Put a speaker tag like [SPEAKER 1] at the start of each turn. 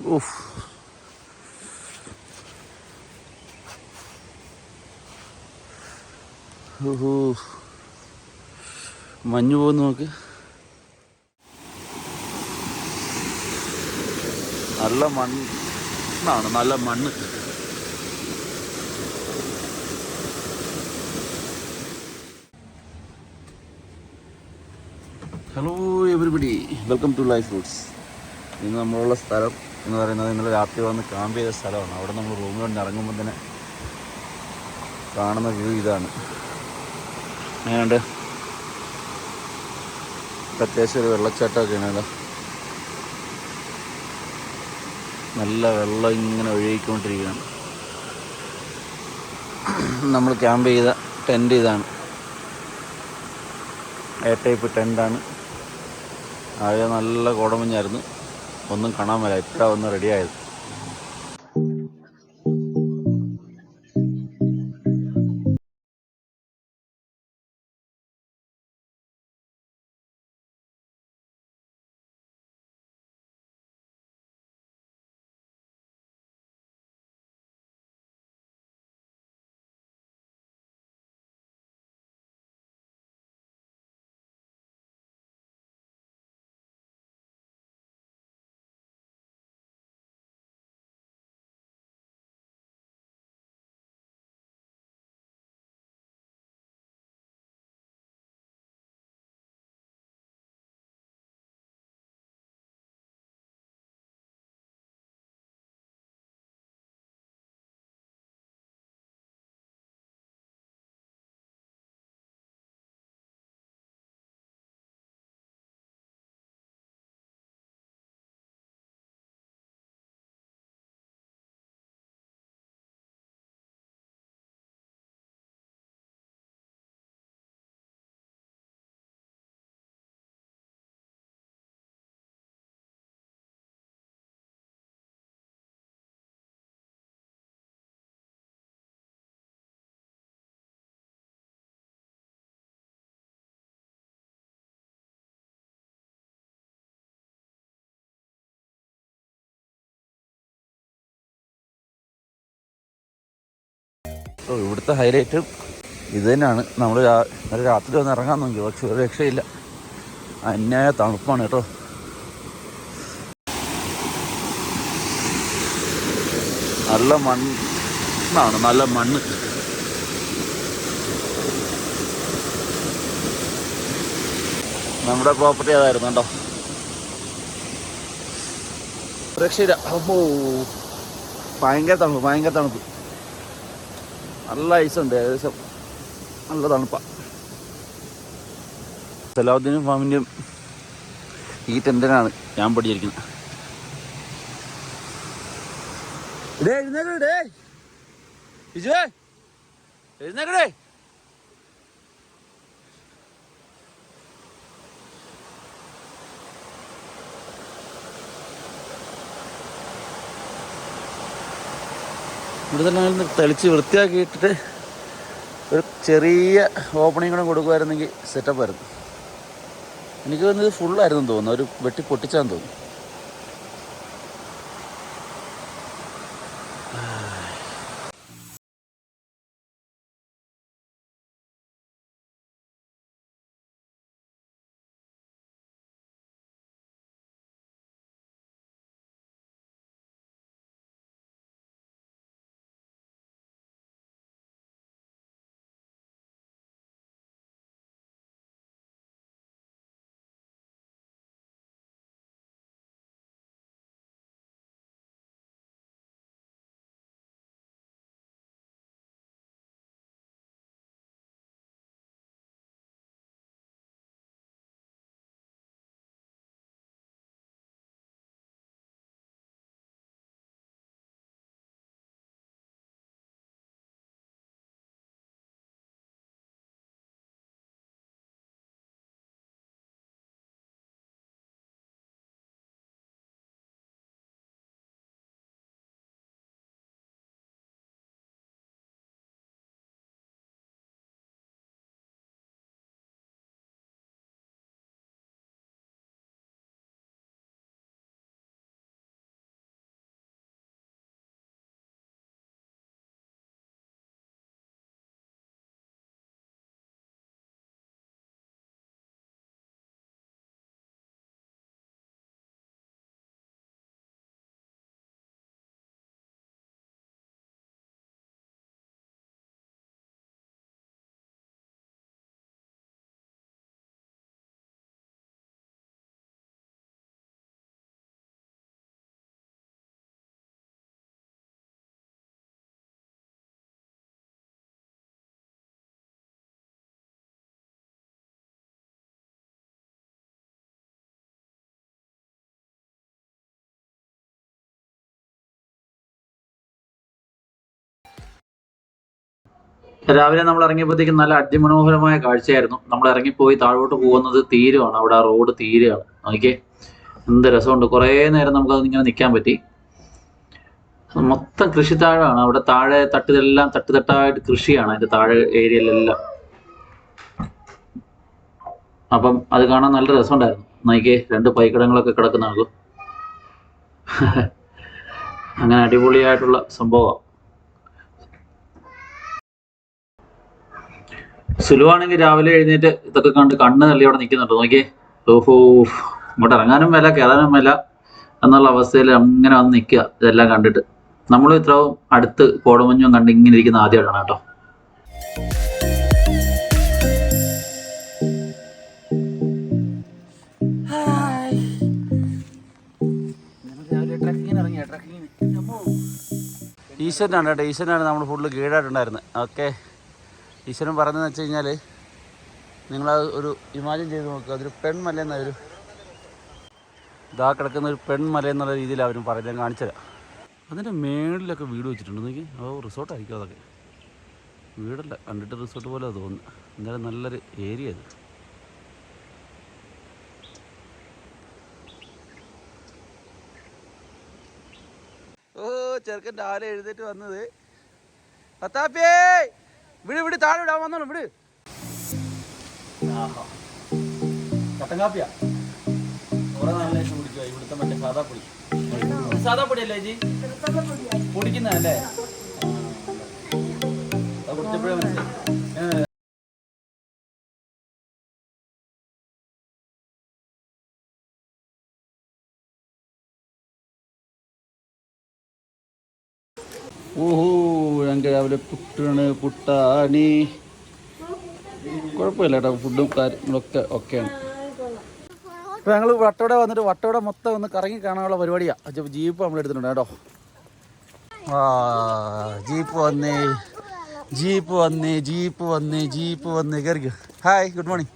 [SPEAKER 1] ഉഫ് ഊഹൂ. മഞ്ഞു പോകുന്നു നോക്ക് നല്ല മണ്ണാണ് നല്ല മണ്ണ്. Hello everybody welcome to life foods ഇന്ന് നമ്മളുള്ള സ്ഥലം എന്ന് പറയുന്നത് ഇന്നലെ രാത്രി വന്ന് ക്യാമ്പ് ചെയ്ത സ്ഥലമാണ്. അവിടെ നമ്മൾ റൂമിൽ കൊണ്ട് ഇറങ്ങുമ്പോൾ തന്നെ കാണുന്ന വ്യൂ ഇതാണ്. അങ്ങനെയുണ്ട്. അത്യാവശ്യം ഒരു വെള്ളച്ചാട്ടമൊക്കെയാണ് ഇവിടെ നല്ല വെള്ളം ഇങ്ങനെ ഒഴുകിക്കൊണ്ടിരിക്കുകയാണ്. നമ്മൾ ക്യാമ്പ് ചെയ്ത ടെന്റ് ഇതാണ്. എ ടൈപ്പ് ടെന്റാണ് ആകെ നല്ല കോടമഞ്ഞായിരുന്നു. ഒന്നും കാണാൻ മേല. ഇപ്പോഴാണ് ഒന്ന് റെഡിയായത് ഓ ഇവിടുത്തെ ഹൈലൈറ്റ് ഇത് തന്നെയാണ്. നമ്മൾ ഇന്നലെ രാത്രി വന്ന് ഇറങ്ങാൻ നോക്കി പക്ഷെ ഒരു രക്ഷയില്ല. അന്യായ തണുപ്പാണ് കേട്ടോ. നല്ല മണ്ണാണ് നല്ല മണ്ണ്. നമ്മുടെ പ്രോപ്പർട്ടി അതായിരുന്നു കേട്ടോ. രക്ഷയില്ല. അപ്പോ ഭയങ്കര തണുപ്പ് ഭയങ്കര തണുപ്പ്. നല്ല ഐസുണ്ട് ഏകദേശം നല്ല തണുപ്പാണ് സലാഹുദ്ദീനും ഫാമിന്റെയും ഈ ടെന്റിനാണ് ഞാൻ പഠിച്ചിരിക്കുന്നത്. എഴുന്നേക്കടേ എഴുന്നേക്കടേ ഒന്ന് തെളിച്ച് വൃത്തിയാക്കിയിട്ടിട്ട് ഒരു ചെറിയ ഓപ്പണിംഗ് കൂടെ കൊടുക്കുമായിരുന്നെങ്കിൽ സെറ്റപ്പ് ആയിരുന്നു. എനിക്ക് തോന്നുന്നത് ഫുള്ളായിരുന്നു തോന്നുന്നു. ഒരു വെട്ടി പൊട്ടിച്ചാന്ന് തോന്നുന്നു. രാവിലെ നമ്മൾ ഇറങ്ങിയപ്പോഴത്തേക്കും നല്ല അതിമനോഹരമായ കാഴ്ചയായിരുന്നു. നമ്മൾ ഇറങ്ങിപ്പോയി താഴോട്ട് പോകുന്നത് തീരുവാണ്. അവിടെ റോഡ് തീരുകയാണ് നോക്കിയേ എന്ത് രസമുണ്ട്. കുറേ നേരം നമുക്ക് അതിങ്ങനെ നിൽക്കാൻ പറ്റി. മൊത്തം കൃഷിത്താഴമാണ്. അവിടെ താഴെ തട്ടിതെല്ലാം തട്ടുതട്ടായിട്ട് കൃഷിയാണ്. അതിന്റെ താഴെ ഏരിയയിലെല്ലാം. അപ്പം അത് കാണാൻ നല്ല രസമുണ്ടായിരുന്നു. നോക്കിയേ രണ്ട് പൈക്കിടങ്ങളൊക്കെ കിടക്കുന്ന ആകും അങ്ങനെ അടിപൊളിയായിട്ടുള്ള സംഭവമാണ്. സുലുവാണെങ്കിൽ രാവിലെ എഴുന്നേറ്റ് ഇതൊക്കെ കണ്ട് കണ്ണ് തള്ളി അവിടെ നിൽക്കുന്നുണ്ട്. നോക്കിയേ. ഓഹോ. ഇങ്ങോട്ട് ഇറങ്ങാനും മേല കയറാനും മേല എന്നുള്ള അവസ്ഥയിൽ അങ്ങനെ വന്ന് നിൽക്കുക. ഇതെല്ലാം കണ്ടിട്ട്. നമ്മൾ ഇത്രയും അടുത്ത് കോടമഞ്ഞും കണ്ട് ഇങ്ങനെ ഇരിക്കുന്ന ആദ്യമായിട്ടാണ് കേട്ടോ. ഈശ്വരനാണ് കേട്ടോ. ഈശ്വരനാണ് നമ്മൾ ഫുള്ള് കീഴായിട്ടുണ്ടായിരുന്നത്. ഓക്കെ ഈശ്വരൻ പറഞ്ഞതെന്ന് വെച്ച് കഴിഞ്ഞാൽ നിങ്ങളത് ഒരു ഇമാജിൻ ചെയ്ത് നോക്കുക അതൊരു പെൺമല എന്നൊരു ഇതാ കിടക്കുന്ന ഒരു പെൺമല എന്നുള്ള രീതിയിൽ അവരും പറഞ്ഞത് ഞാൻ കാണിച്ചുതരാം അതിന്റെ മേളിലൊക്കെ വീട് വെച്ചിട്ടുണ്ട്. നോക്കി. ഓ റിസോർട്ടായിരിക്കും അതൊക്കെ. വീടല്ല കണ്ടിട്ട് റിസോർട്ട് പോലെ തോന്നുന്നു. എന്തായാലും നല്ലൊരു ഏരിയ അത് ഓ ചെറുക്കൻ രാവിലെ എഴുന്നേറ്റ് വന്നത്? പത്താപ്പിയേ വിട് വിട് താഴെ വിടാൻ വന്നോളൂ വിട്. കട്ടൻ കാപ്പിയാ? കുറെ നാളിനെ കുടിക്കുക ഇവിടുത്തെ മറ്റേ സാധാ പൊടി സാധാ പൊടിയല്ലേ ജി പൊടിക്കുന്നതല്ലേ? അത് കുടിച്ചപ്പോഴേ മനസ്സിലായി. ഓഹോ ഞങ്ങൾക്ക് രാവിലെ പുട്ടാണ് പുട്ടാണി. കുഴപ്പമില്ല കേട്ടോ ഫുഡും കാര്യങ്ങളൊക്കെ ഒക്കെയാണ്. ഇപ്പൊ ഞങ്ങൾ വട്ടോടെ വന്നിട്ട് വട്ടോടെ മൊത്തം ഒന്ന് കറങ്ങി കാണാനുള്ള പരിപാടിയാണ് ജീപ്പ് നമ്മൾ എടുത്തിട്ടുണ്ട് കേട്ടോ. ആ ജീപ്പ് വന്നേ ജീപ്പ് വന്നേ ജീപ്പ് വന്നേ ജീപ്പ് വന്നേ. കയറിക്കോ ഹായ് ഗുഡ് മോർണിംഗ്